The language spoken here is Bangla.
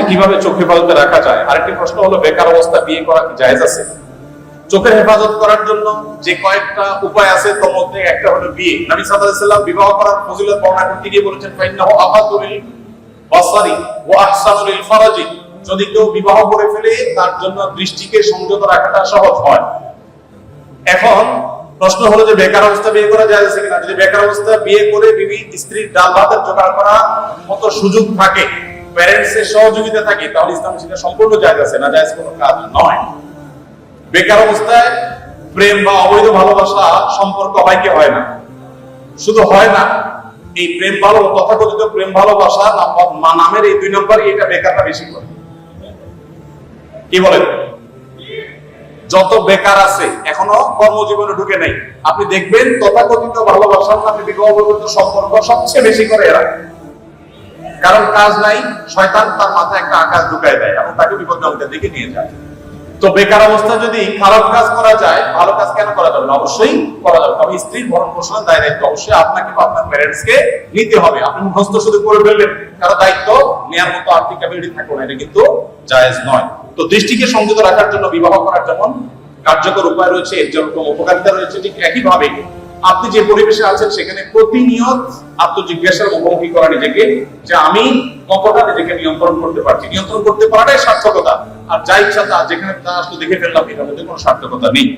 তো কীভাবে চোখ হেফাজতে রাখা যায়? আরেকটি প্রশ্ন হলো, বেকার অবস্থা বিয়ে করা কি জায়েজ আছে? চোখের হেফাজত করার জন্য যে কয়েকটা উপায় আছে, তার মধ্যে একটা হলো বিয়ে। নবী সাল্লাল্লাহু বিবাহ করার ফজিলত বর্ণনা করতে গিয়ে বলেছেন, ফাইন্নাহু আহাদুল বাসারি ওয়া আহসানুল ফারাজি। যদি কেউ বিবাহ করে ফেলে, তার জন্য দৃষ্টিকে সংযত রাখাটা সহজ হয়। এখন প্রশ্ন হলো যে, বেকার অবস্থা বিয়ে করা যায় কিনা? যদি বেকার অবস্থা বিয়ে করে বিবি স্ত্রীর ডাল ভাতের জোগাড় করা মতো সুযোগ থাকে প্যারেন্টস এর সহযোগিতা থাকে, তাহলে ইসলাম সেটা সম্পূর্ণ জায়জ আছে, না কোনো কাজ নয়। বেকার অবস্থায় প্রেম বা অবৈধ ভালোবাসা সম্পর্ক হয় না? শুধু হয় না, এই প্রেম ভালো, তথাকথিত প্রেম ভালোবাসা মা- নামের এই দুই নম্বরই এটা বেকারটা বেশি করে। কি বলেন? যত বেকার আছে, এখনও কর্মজীবনে ঢুকে নাই। আপনি দেখবেন তথাকথিত ভালোবাসার নামে বিবাহ সম্পর্ক সবচেয়ে বেশি করে এরা। কারণ কাজ নাই, শয়তান তার মাথায় একটা আকাশ ঢুকায় দেয় এবং তাকে বিপজ্জনকের দিকে নিয়ে যায়। তো বেকার অবস্থা যদি খারাপ কাজ করা যায়, ভালো কাজ কেন করা যাবে না? অবশ্যই করা যাবে। তবে স্ত্রীর ভরণ পোষণের দায় দায়িত্ব অবশ্যই আপনাকে বা আপনার প্যারেন্টস কে নিতে হবে। আপনি মুখস্থ শুধু করে ফেললেন কারও দায়িত্ব নেওয়ার মতো আর্থিক ক্যাপাবিলিটি থাকবে না। এটা কিন্তু জায়েজ নয়। তো দৃষ্টিকে সংযত রাখার জন্য, বিবাহ করার যেমন কার্যকর উপায় রয়েছে, এর যেরকম উপকারিতা রয়েছে, ঠিক একইভাবে আপনি যে পরিবেশে আছেন সেখানে প্রতিনিয়ত আত্মজিজ্ঞাসার মুখোমুখি করা নিজেকে, যে আমি কতটা নিজেকে নিয়ন্ত্রণ করতে পারছি। নিয়ন্ত্রণ করতে পারাটাই সার্থকতা। আর যা ইচ্ছা তা, যেখানে তা আসলে দেখে ফেললাম এটার মধ্যে কোনো সার্থকতা নেই।